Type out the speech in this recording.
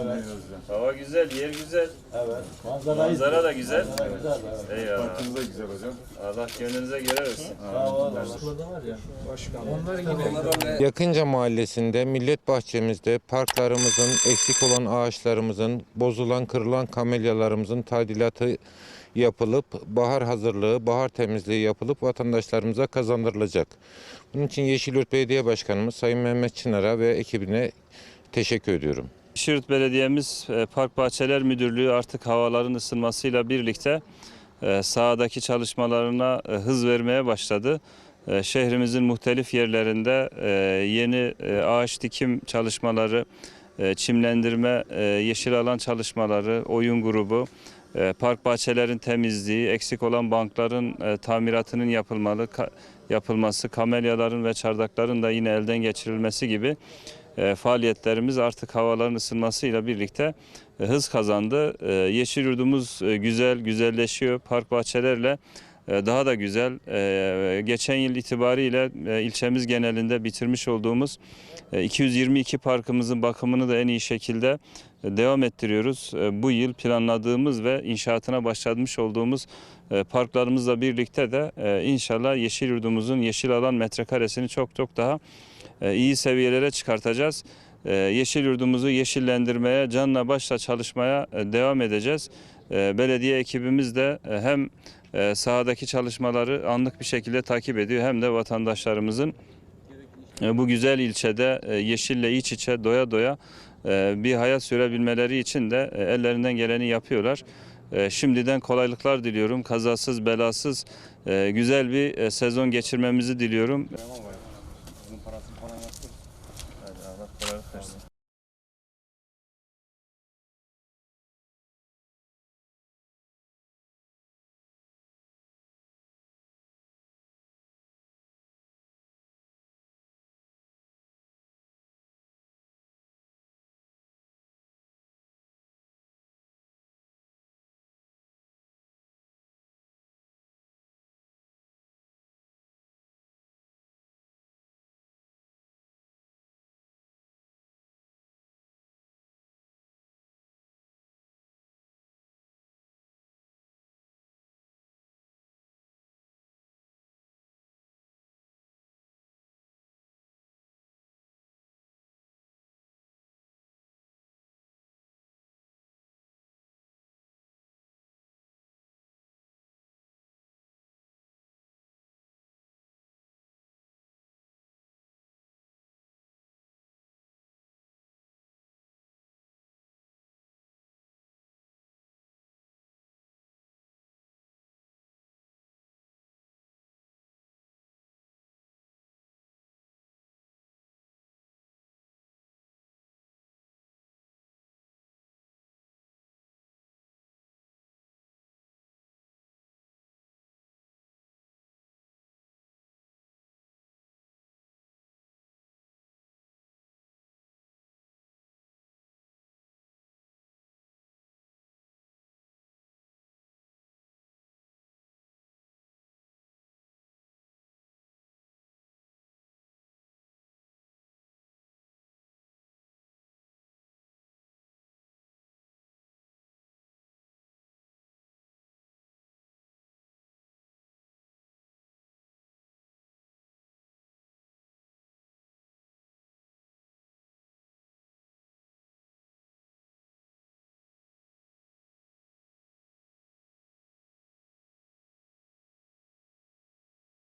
hocam. Hava güzel, yer güzel. Evet. Manzara, Manzara da güzel. Manzara güzel. Evet. Eyvallah. Parkınız da güzel hocam. Allah gönlünüze göre versin. Sağ ol. Yakınca mahallesinde millet bahçemizde parklarımızın, eksik olan ağaçlarımızın, bozulan kırılan kamelyalarımızın tadilatı yapılıp bahar hazırlığı, bahar temizliği yapılıp vatandaşlarımıza kazandırılacak. Bunun için Yeşilyurt Belediye Başkanımız Sayın Mehmet Çınar'a ve ekibine teşekkür ediyorum. Şirt Belediye'miz e, Park Bahçeler Müdürlüğü artık havaların ısınmasıyla birlikte e, sahadaki çalışmalarına e, hız vermeye başladı. Şehrimizin muhtelif yerlerinde yeni ağaç dikim çalışmaları, çimlendirme, yeşil alan çalışmaları, oyun grubu, park bahçelerin temizliği, eksik olan bankların tamiratının yapılmalı, yapılması, kamelyaların ve çardakların da yine elden geçirilmesi gibi faaliyetlerimiz artık havaların ısınmasıyla birlikte e, hız kazandı. E, yeşil yurdumuz e, güzel, güzelleşiyor. Park bahçelerle e, daha da güzel. E, geçen yıl itibariyle e, ilçemiz genelinde bitirmiş olduğumuz e, 222 parkımızın bakımını da en iyi şekilde e, devam ettiriyoruz. E, bu yıl planladığımız ve inşaatına başlamış olduğumuz e, parklarımızla birlikte de e, inşallah yeşil yurdumuzun yeşil alan metrekaresini çok çok daha e, iyi seviyelere çıkartacağız. E, Yeşil yurdumuzu yeşillendirmeye, canla başla çalışmaya e, devam edeceğiz. E, Belediye ekibimiz de e, hem e, sahadaki çalışmaları anlık bir şekilde takip ediyor hem de vatandaşlarımızın e, bu güzel ilçede e, yeşille iç içe doya doya e, bir hayat sürebilmeleri için de ellerinden geleni yapıyorlar. Şimdiden kolaylıklar diliyorum. Kazasız belasız güzel bir sezon geçirmemizi diliyorum.